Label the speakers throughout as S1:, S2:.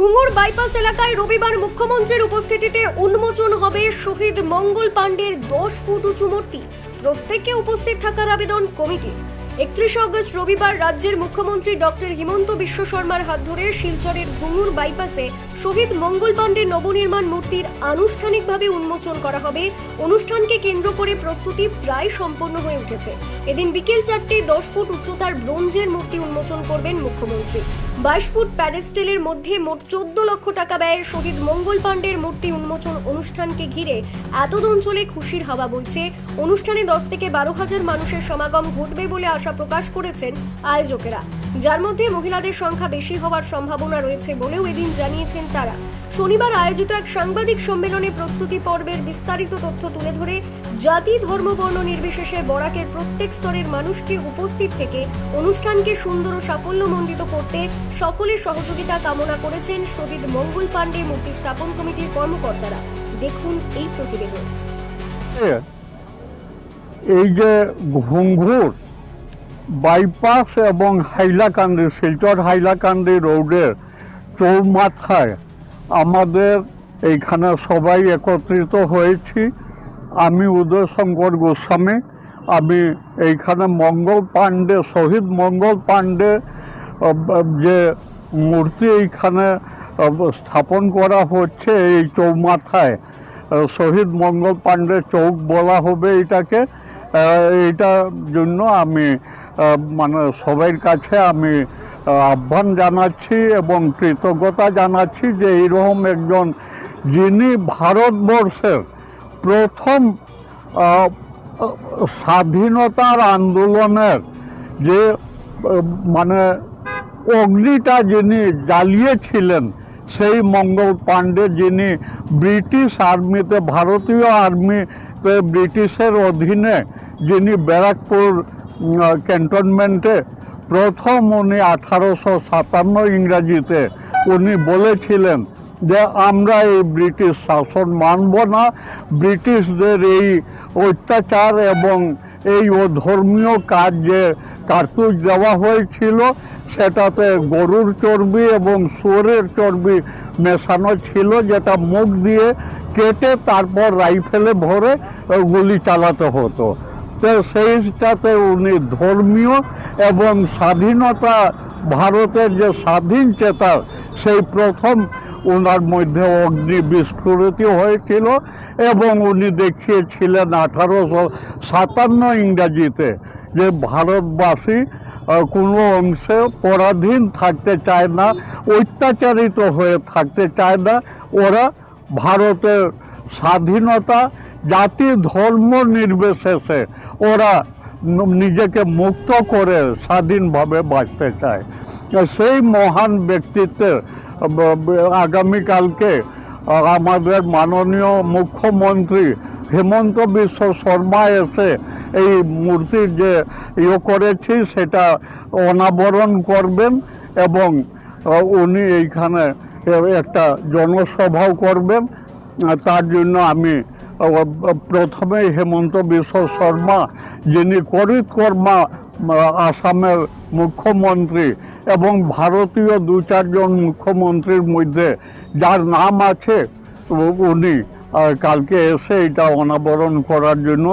S1: ঘুঙুর বাইপাস এলাকায় রবিবার মুখ্যমন্ত্রীর উপস্থিতিতে উন্মোচন হবে শহীদ মঙ্গল পাণ্ডের দশ ফুট উঁচু মূর্তি। প্রত্যেককে উপস্থিত থাকার আবেদন কমিটি একত্রিশে অগস্ট রবিবার রাজ্যের মুখ্যমন্ত্রী ডক্টর হিমন্ত বিশ্ব শর্মার হাত ধরে শিলচরের ঘুঙুর বাইপাসে শহীদ মঙ্গল পাণ্ডের নবনির্মাণ মূর্তির আনুষ্ঠানিকভাবে উন্মোচন করা হবে। অনুষ্ঠানকে কেন্দ্র করে প্রস্তুতি প্রায় সম্পন্ন হয়ে উঠেছে। এদিন বিকেল চারটে দশ ফুট উচ্চতার ব্রোঞ্জের মূর্তি উন্মোচন করবেন মুখ্যমন্ত্রী। বাইশ ফুট প্যাডেস্টেলের মধ্যে মোট চোদ্দ লক্ষ টাকা ব্যয়ের শহীদ মঙ্গল পাণ্ডের মূর্তি উন্মোচন অনুষ্ঠানকে ঘিরে এতদ অঞ্চলে খুশির হাওয়া বইছে। অনুষ্ঠানে দশ থেকে বারো হাজার মানুষের সমাগম ঘটবে বলে আশা প্রকাশ করেছেন আয়োজকেরা। যার মধ্যে মহিলাদের সংখ্যা বেশি হওয়ার সম্ভাবনা রয়েছে বলেও এদিন জানিয়েছেন তারা। শনিবার আয়োজিত এক সাংবাদিক সম্মেলনে প্রস্তুতি পর্বের বিস্তারিত তথ্য তুলে ধরে জাতি, ধর্ম, বর্ণ নির্বিশেষে বরাকের প্রত্যেক স্তরের মানুষকে উপস্থিত থেকে অনুষ্ঠানকে সুন্দর ও সাফল্যমণ্ডিত করতে সকলের সহযোগিতা কামনা করেছেন শহীদ মঙ্গল পাণ্ডে মূর্তি স্থাপন কমিটির কর্মকর্তারা। দেখুন এই প্রতিবেদন।
S2: এই যে ঘুঙ্গুর বাইপাস এবং হাইলাকান্দি, শিলচর হাইলাকান্দি রোডের চৌমাথায় আমাদের এইখানে সবাই একত্রিত হয়েছি। আমি উদয় শঙ্কর গোস্বামী, আমি এইখানে মঙ্গল পাণ্ডে, শহীদ মঙ্গল পাণ্ডে যে মূর্তি এইখানে স্থাপন করা হচ্ছে এই চৌমাথায়। শহীদ মঙ্গল পাণ্ডে চৌক বলা হবে এটাকে। এইটার জন্য আমি মানে সবার কাছে আমি আহ্বান জানাচ্ছি এবং কৃতজ্ঞতা জানাচ্ছি যে এইরকম একজন যিনি ভারতবর্ষের প্রথম স্বাধীনতার আন্দোলনের যে মানে অগ্নিটা যিনি জ্বালিয়েছিলেন, সেই মঙ্গল পাণ্ডে যিনি ব্রিটিশ আর্মিতে, ভারতীয় আর্মিতে ব্রিটিশের অধীনে যিনি ব্যারাকপুর ক্যান্টনমেন্টে প্রথম উনি আঠারোশো সাতান্ন ইংরাজিতে উনি বলেছিলেন যে আমরা এই ব্রিটিশ শাসন মানব না। ব্রিটিশদের এই অত্যাচার এবং এই ধর্মীয় কাজ যে কার্তুজ দেওয়া হয়েছিল, সেটাতে গরুর চর্বি এবং শুয়োরের চর্বি মেশানো ছিল, যেটা মুখ দিয়ে কেটে তারপর রাইফেলে ভরে গুলি চালাতে হতো। তো সেইটাতে উনি ধর্মীয় এবং স্বাধীনতা, ভারতের যে স্বাধীন চেতা, সেই প্রথম ওনার মধ্যে অগ্নি বিস্ফোরিত হয়েছিল এবং উনি দেখিয়েছিলেন আঠারোশো সাতান্ন ইংরাজিতে যে ভারতবাসী কোনো অংশে পরাধীন থাকতে চায় না, অত্যাচারিত হয়ে থাকতে চায় না, ওরা ভারতের স্বাধীনতা, জাতি ধর্ম নির্বিশেষে ওরা নিজেকে মুক্ত করে স্বাধীনভাবে বাঁচতে চায়। সেই মহান ব্যক্তিত্বের আগামীকালকে আমাদের মাননীয় মুখ্যমন্ত্রী হেমন্ত বিশ্ব শর্মা এসে এই মূর্তির যে ইয়ে করেছি, সেটা অনাবরণ করবেন এবং উনি এইখানে একটা জনসভাও করবেন। তার জন্য আমি আহ, প্রথমেই হেমন্ত বিশ্ব শর্মা যিনি করিত কর্মা আসামের মুখ্যমন্ত্রী এবং ভারতীয় দু চারজন মুখ্যমন্ত্রীর মধ্যে যার নাম আছে উনি। কালকে এসে এটা অনাবরণ করার জন্য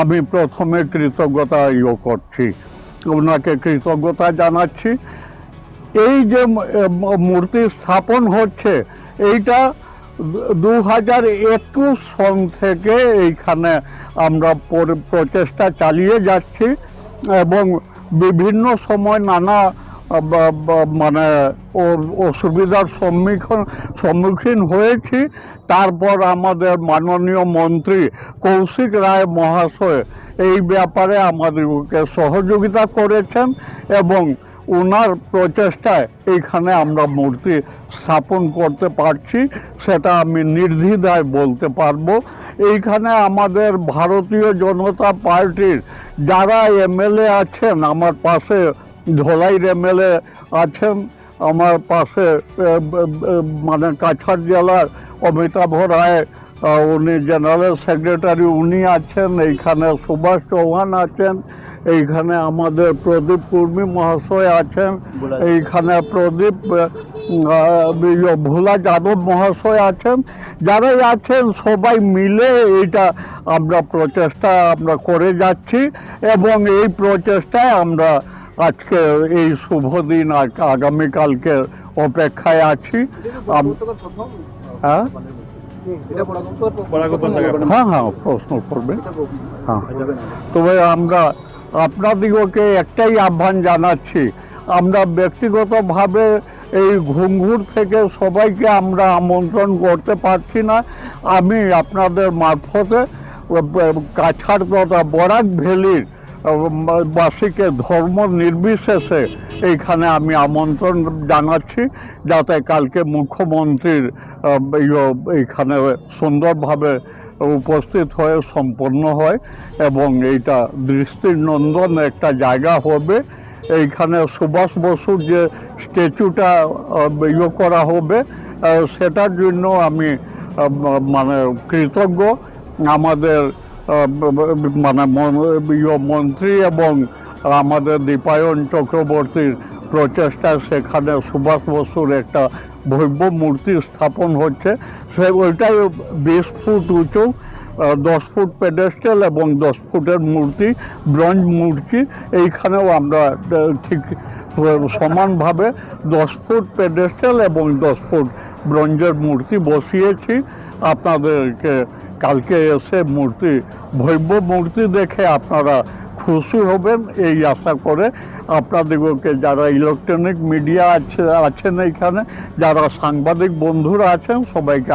S2: আমি প্রথমে কৃতজ্ঞতা ইয়ে করছি। ওনাকে কৃতজ্ঞতা জানাচ্ছি। এই যে মূর্তি স্থাপন হচ্ছে এইটা দু হাজার একুশ সন থেকে এইখানে আমরা প্রচেষ্টা চালিয়ে যাচ্ছি এবং বিভিন্ন সময় নানা মানে অসুবিধার সম্মুখীন সম্মুখীন হয়েছি। তারপর আমাদের মাননীয় মন্ত্রী কৌশিক রায় মহাশয় এই ব্যাপারে আমাদেরকে সহযোগিতা করেছেন এবং ওনার প্রচেষ্টায় এইখানে আমরা মূর্তি স্থাপন করতে পারছি, সেটা আমি নির্দ্বিধায় বলতে পারব। এইখানে আমাদের ভারতীয় জনতা পার্টির যারা এমএলএ আছেন, আমার পাশে ধলাইর এমএলএ আছেন, আমার পাশে মানে কাছাড় জেলার অমিতাভ রায় উনি জেনারেল সেক্রেটারি উনি আছেন, এইখানে সুভাষ চৌহান আছেন এইখানে আমাদের প্রদীপ কুর্মী মহাশয় আছেন এইখানে প্রদীপ ভোলা যাদব মহাশয় আছেন। যারাই আছেন সবাই মিলে এইটা আমরা প্রচেষ্টা আমরা করে যাচ্ছি এবং এই প্রচেষ্টায় আমরা আজকে এই শুভ দিন আগামীকালকে অপেক্ষায় আছি। হ্যাঁ? হ্যাঁ হ্যাঁ প্রশ্ন করবেন। হ্যাঁ। তবে আমরা আপনাদিগকে একটাই আহ্বান জানাচ্ছি আমরা ব্যক্তিগতভাবে এই ঘুঙ্গুর থেকে সবাইকে আমরা আমন্ত্রণ করতে পারছি না। আমি আপনাদের মারফতে কাছাড় তথা বরাক ভ্যালির বাসীকে ধর্ম নির্বিশেষে এইখানে আমি আমন্ত্রণ জানাচ্ছি যাতে কালকে মুখ্যমন্ত্রীর ইয়ে, এইখানে সুন্দরভাবে উপস্থিত হয়ে সম্পন্ন হয় এবং এইটা দৃষ্টিনন্দন একটা জায়গা হবে। এইখানে সুভাষ বসুর যে স্ট্যাচুটা ইয়ে করা হবে সেটার জন্য আমি মানে কৃতজ্ঞ। আমাদের মানে মন- ইয়ে মন্ত্রী এবং আমাদের দীপায়ন চক্রবর্তীর প্রচেষ্টা সেখানে সুভাষ বসুর একটা ভব্য মূর্তি স্থাপন হচ্ছে। সে ওইটাই বিশ ফুট উঁচু দশ ফুট পেডেস্টেল এবং দশ ফুটের মূর্তি, ব্রঞ্জ মূর্তি। এইখানেও আমরা ঠিক সমানভাবে দশ ফুট পেডেস্টেল এবং দশ ফুট ব্রঞ্জের মূর্তি বসিয়েছি। আপনাদেরকে কালকে এসে মূর্তি, ভব্য মূর্তি দেখে আপনারা খুশি হবেন, এই আশা করে আপনাদেরকে যারা ইলেকট্রনিক মিডিয়া আছে, আছেন এখানে, যারা সাংবাদিক বন্ধুরা আছেন, সবাইকে